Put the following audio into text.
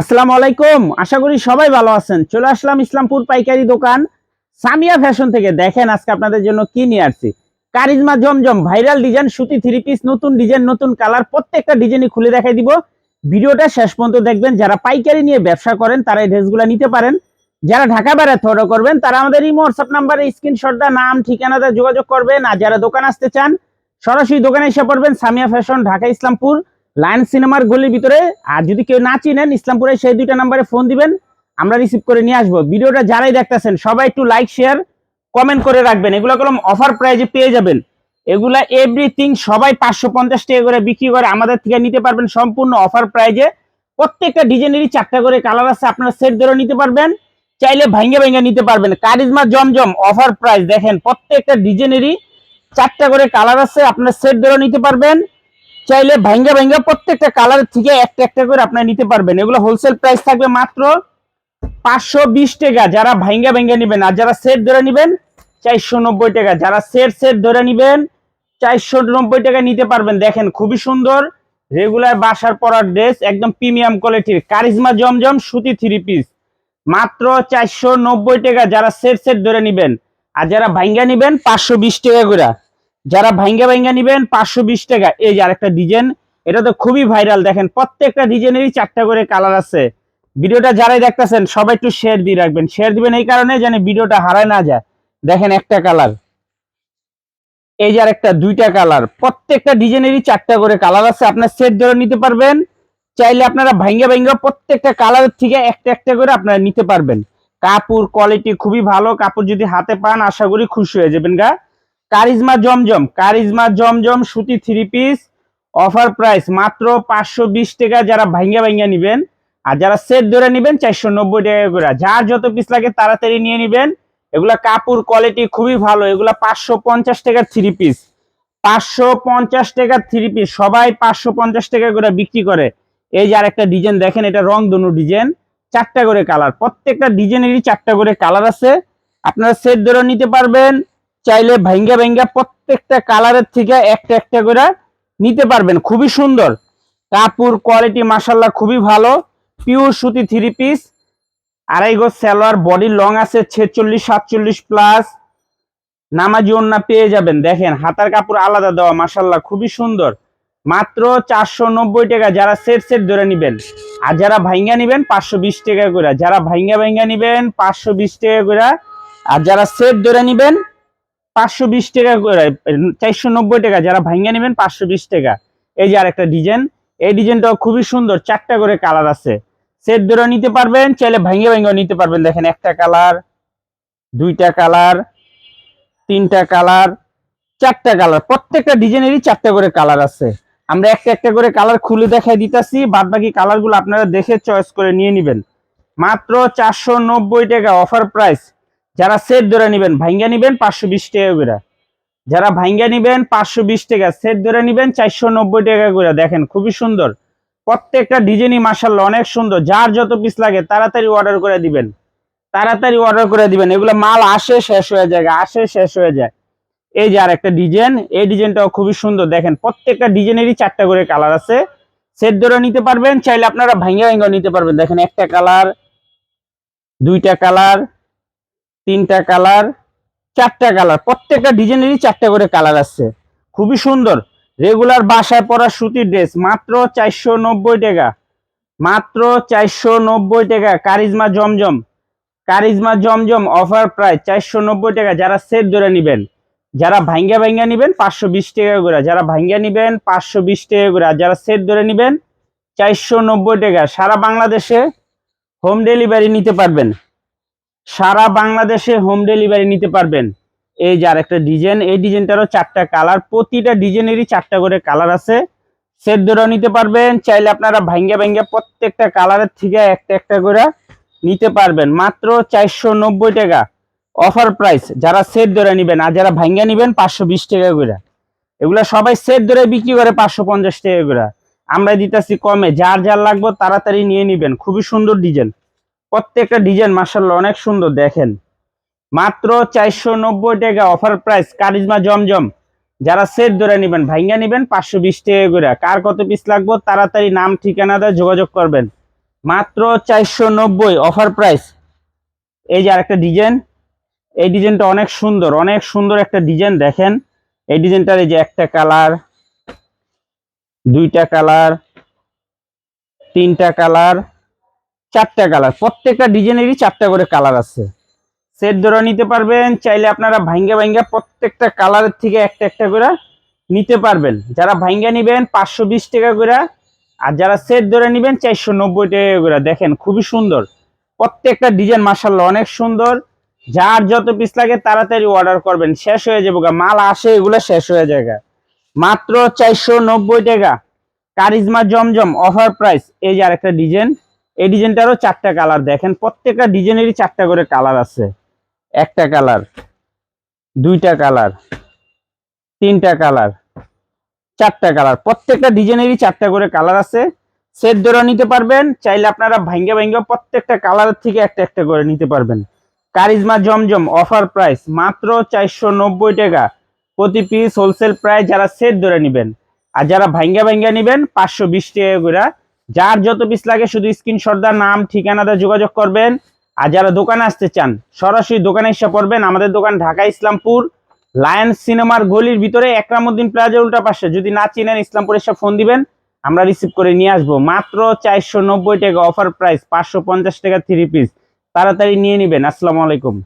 আসসালামু আলাইকুম। আশা করি সবাই ভালো আছেন। চলে আসলাম ইসলামপুর পাইকারি দোকান। সামিয়া ফ্যাশন থেকে দেখেন আজকে আপনাদের জন্য কি নিয়ে আসছি। কারিজমা জমজম, ভাইরাল ডিজাইন, সুতি থ্রি পিস নতুন ডিজাইন, নতুন কালার, প্রত্যেকটা ডিজাইনই খুলে দেখাই দিব। ভিডিওটা শেষ পর্যন্ত দেখবেন। যারা পাইকারি নিয়ে ব্যবসা করেন, তারা এই ড্রেসগুলো নিতে পারেন। যারা ঢাকা বেড়াতে অর্ডার করবেন, তারা আমাদের এই হোয়াটসঅ্যাপ নাম্বারে স্ক্রিনশটটা নাম ঠিকানাটা যোগাযোগ করবেন। আর যারা দোকান আসতে চান, সরাসরি দোকানে এসে পড়বেন। সামিয়া ফ্যাশন, ঢাকা, ইসলামপুর। লায়ন সিনেমার গলির ভিতরে, আর যদি কেউ না চিনেন, ইসলামপুরে সেই দুইটা নাম্বারে ফোন দিবেন, আমরা রিসিভ করে নিয়ে আসব। ভিডিওটা যারাই দেখতেছেন, সবাই একটু লাইক শেয়ার কমেন্ট করে রাখবেন। এগুলো কলম অফার প্রাইজে পেয়ে যাবেন। এগুলা এভরিথিং সবাই পাঁচশো পঞ্চাশ টাকা করে বিক্রি করে আমাদের থেকে নিতে পারবেন সম্পূর্ণ অফার প্রাইজে প্রত্যেকটা ডিজাইনেরই চারটা করে কালার আছে, আপনারা সেট ধরে নিতে পারবেন। চাইলে ভাঙ্গে ভাঙ্গে নিতে পারবেন। কারিজমা জমজম অফার প্রাইস দেখেন, প্রত্যেকটা ডিজাইনেরই চারটা করে কালার আছে, আপনারা সেট ধরে নিতে পারবেন। চাইলে ভাঙ্গা ভাঙ্গা প্রত্যেকটা কালার থেকে একটা একটা করে আপনারা নিতে পারবেন। এগুলো হোলসেল প্রাইস থাকবে মাত্র পাঁচশো বিশ টাকা। যারা ভাঙ্গা ভাঙ্গা নেবেন, আর যারা সেট ধরে নেবেন, চারশো নব্বই টাকা। যারা সেট সেট ধরে নেবেন, চারশো নব্বই টাকা নিতে পারবেন। দেখেন, খুবই সুন্দর রেগুলার বাসার পরার ড্রেস একদম প্রিমিয়াম কোয়ালিটির কারিজমা জমজম সুতি থ্রি পিস মাত্র চারশো নব্বই টাকা যারা সেট সেট ধরে নেবেন, আর যারা ভাঙ্গা নেবেন, পাঁচশো বিশ টাকা করে। যারা ভাঙ্গা ভাইঙ্গা নিবেন পাঁচশো বিশ টাকা। এই যে আরেকটা ডিজাইন এটা তো খুবই ভাইরাল দেখেন, প্রত্যেকটা ডিজাইনেরই চারটা করে কালার আছে। ভিডিওটা যারাই দেখতেছেন, সবাই একটু শেয়ার দিয়ে রাখবেন। শেয়ার দিবেন এই কারণে যেন ভিডিওটা হারায় না যায়। দেখেন একটা কালার এই যে আরেকটা, দুইটা কালার প্রত্যেকটা ডিজাইনেরই চারটা করে কালার আছে। আপনার সেট ধরে নিতে পারবেন। চাইলে আপনারা ভাইঙ্গা ভাইঙ্গা প্রত্যেকটা কালারের থেকে একটা একটা করে আপনারা নিতে পারবেন। কাপড় কোয়ালিটি খুবই ভালো। কাপড় যদি হাতে পান, আশা করি খুশি হয়ে যাবেন গা। কারিজমা জমজম কারিজমা জমজম সুতি থ্রি পিস অফার প্রাইস মাত্র পাঁচশো বিশ টাকা, যারা ভাঙ্গা ভাঙ্গা নিবেন, আর যারা সেট ধরে নিবেন চারশো নব্বই টাকা করে। যার যত পিস লাগে তাড়াতাড়ি নিয়ে নিবেন। এগুলা কাপড় কোয়ালিটি খুবই ভালো, এগুলা পাঁচশো পঞ্চাশ টাকার থ্রি পিস পাঁচশো পঞ্চাশ টাকার থ্রি পিস সবাই পাঁচশো পঞ্চাশ টাকা করে বিক্রি করে। এই যে আরেকটা ডিজাইন দেখেন, এটা রং দনু ডিজাইন চারটা করে কালার প্রত্যেকটা ডিজাইনেরই চারটা করে কালার আছে। আপনারা সেট ধরে নিতে পারবেন চাইলে ভাঙ্গা ভাঙ্গা প্রত্যেকটা কালারের থেকে একটা একটা করে নিতে পারবেন। খুবই সুন্দর। কাপড় কোয়ালিটি মাসাল্লাহ খুবই ভালো। পিওর সুতি থ্রি পিস আড়াই গজ সালোয়ার বডি লং আছে ছেচল্লিশ, সাতচল্লিশ প্লাস নামাজি ওন্না পেয়ে যাবেন। দেখেন, হাতার কাপড় আলাদা দেওয়া মাসাল্লাহ খুবই সুন্দর। মাত্র চারশো নব্বই টাকা যারা সেট সেট ধরে নিবেন। আর যারা ভাইঙ্গা নিবেন, পাঁচশো বিশ টাকা করে। যারা ভাইঙ্গা ভাইঙ্গা নিবেন, পাঁচশো বিশ টাকা করে। আর যারা সেট ধরে নিবেন পাঁচশো বিশ টাকা চারশো নব্বই টাকা, যারা ভাঙ্গা নেবেন পাঁচশো বিশ টাকা। এই যে আরেকটা ডিজাইন, এই ডিজাইনটাও খুবই সুন্দর, চারটা করে কালার আছে। সেট ধরে নিতে পারবেন, চাইলে ভাঙ্গে ভাঙ্গেও নিতে পারবেন। দেখেন, একটা কালার, দুইটা কালার, তিনটা কালার, চারটা কালার। প্রত্যেকটা ডিজাইনেরই চারটা করে কালার আছে। আমরা একটা একটা করে কালার খুলে দেখাই দিতেছি বাদ বাকি কালারগুলো আপনারা দেখে চয়েস করে নিয়ে নেবেন। মাত্র চারশো নব্বই টাকা অফার প্রাইস। যারা সেট ধরে নেবেন ভাঙ্গা নিবেন পাঁচশো বিশ টাকা করে। যারা ভাঙ্গা নিবেন পাঁচশো বিশ টাকা সেট ধরে নিবেন চারশো নব্বই টাকা করে। দেখেন, খুবই সুন্দর। প্রত্যেকটা ডিজাইনই মাসাল্লাহ অনেক সুন্দর। যার যত পিস লাগে, তাড়াতাড়ি অর্ডার করে দিবেন। তাড়াতাড়ি অর্ডার করে দিবেন। এগুলো মাল আসে, শেষ হয়ে যায়, আসে, শেষ হয়ে যায়। এই যে আর একটা ডিজাইন, এই ডিজাইনটাও খুবই সুন্দর। দেখেন, প্রত্যেকটা ডিজাইনেরই চারটা করে কালার আছে। সেট ধরে নিতে পারবেন, চাইলে আপনারা ভাঙ্গা ভাঙ্গা নিতে পারবেন। দেখেন, একটা কালার দুইটা কালার তিনটা কালার, চারটা কালার, প্রত্যেকটা ডিজাইনেরই চারটা করে কালার আছে খুবই সুন্দর। রেগুলার বাসায় পরা সুতির ড্রেস মাত্র চারশো নব্বই টাকা। মাত্র চারশো নব্বই টাকা, কারিজমা জমজম। কারিজমা জমজম অফার প্রায় চারশো নব্বই টাকা। যারা সেট ধরে নেবেন, যারা ভাঙ্গা ভাঙ্গা নেবেন, পাঁচশো বিশ টাকা করে। যারা ভাঙ্গা নেবেন, পাঁচশো বিশ টাকা করে। যারা সেট ধরে নেবেন, চারশো নব্বই টাকা। সারা বাংলাদেশে হোম ডেলিভারি নিতে পারবেন। সারা বাংলাদেশে হোম ডেলিভারি নিতে পারবেন। এই যে আরেকটা ডিজাইন এই ডিজাইনটারও চারটা কালার প্রতিটা ডিজাইনেরই চারটা করে কালার আছে। সেট ধরেও নিতে পারবেন, চাইলে আপনারা ভাঙ্গা ভাঙ্গা প্রত্যেকটা কালারের থেকে একটা একটা করে নিতে পারবেন। মাত্র চারশো নব্বই টাকা অফার প্রাইস যারা সেট ধরে নেবেন, আর যারা ভাঙ্গা নেবেন, পাঁচশো বিশ টাকা করে। এগুলা সবাই সেট ধরে বিক্রি করে পাঁচশো পঞ্চাশ টাকা করে। আমরা দিতেছি কমে। যার যার লাগবে, তাড়াতাড়ি নিয়ে নিবেন। খুবই সুন্দর ডিজাইন প্রত্যেকটা ডিজাইন মার্শাল্লাহ অনেক সুন্দর, দেখেন। মাত্র চারশো নব্বই টাকা অফার প্রাইস, কারিজমা জমজম। যারা সেট ধরে নেবেন, ভাইঙ্গা নেবেন, পাঁচশো বিশ টাকা করে। কার কত পিস লাগবে, তাড়াতাড়ি নাম ঠিকানা দিয়ে যোগাযোগ করবেন। মাত্র চারশো নব্বই অফার প্রাইস। এই যে আরেকটা ডিজাইন, এই ডিজাইনটা অনেক সুন্দর অনেক সুন্দর একটা ডিজাইন, দেখেন। এই ডিজাইনটার এই যে একটা কালার, দুইটা কালার, তিনটা কালার চারটা কালার প্রত্যেকটা ডিজাইনেরই চারটা করে কালার আছে। সেট ধরে নিতে পারবেন, চাইলে আপনারা ভাঙ্গা ভাঙ্গা প্রত্যেকটা কালারের থেকে একটা একটা করে নিতে পারবেন। যারা ভাঙ্গা নিবেন, পাঁচশো বিশ টাকা করে। আর যারা সেট ধরে নিবেন, চারশো নব্বই টাকা করে। দেখেন, খুবই সুন্দর। প্রত্যেকটা ডিজাইন মাসাল্লাহ অনেক সুন্দর। যার যত পিস লাগে, তাড়াতাড়ি অর্ডার করবেন। শেষ হয়ে যাব। মাল আসে, এগুলো শেষ হয়ে যায়। মাত্র চারশো নব্বই টাকা। কারিজমা জমজম অফার প্রাইস এই যে আরেকটা ডিজাইন এই ডিজাইনটারও চারটা কালার দেখেন, প্রত্যেকটা ডিজাইনেরই চারটা করে কালার আছে। একটা কালার, দুইটা কালার, তিনটা কালার, চারটা কালার, প্রত্যেকটা ডিজাইনেরই চারটা করে কালার আছে। সেট ধরে নিতে পারবেন, চাইলে আপনারা ভাঙ্গা ভাঙ্গা প্রত্যেকটা কালারের থেকে একটা একটা করে নিতে পারবেন। কারিজমা জমজম, অফার প্রাইস মাত্র চারশো নব্বই টাকা। প্রতি পিস হোলসেল প্রাইস যারা সেট ধরে নেবেন, আর যারা ভাঙ্গা ভাঙ্গা নেবেন, পাঁচশো বিশ টাকা করে যার যত পিস লাগে শুধু স্ক্রিনশট দা নাম ঠিকানাটা যোগাযোগ করবেন। আর যারা দোকানে আসতে চান, সরাসরি দোকানে এসে পড়বেন। আমাদের দোকান ঢাকা ইসলামপুর, লায়ন্স সিনেমার গলির ভিতরে, একরামুদ্দিন প্লাজার উল্টা পাশে। যদি না চিনেন, ইসলামপুর এসে ফোন দিবেন, আমরা রিসিভ করে নিয়ে আসব। মাত্র চারশো নব্বই টাকা অফার প্রাইস পাঁচশো পঞ্চাশ টাকা থ্রি পিস তাড়াতাড়ি নিয়ে নেবেন। আসসালামু আলাইকুম।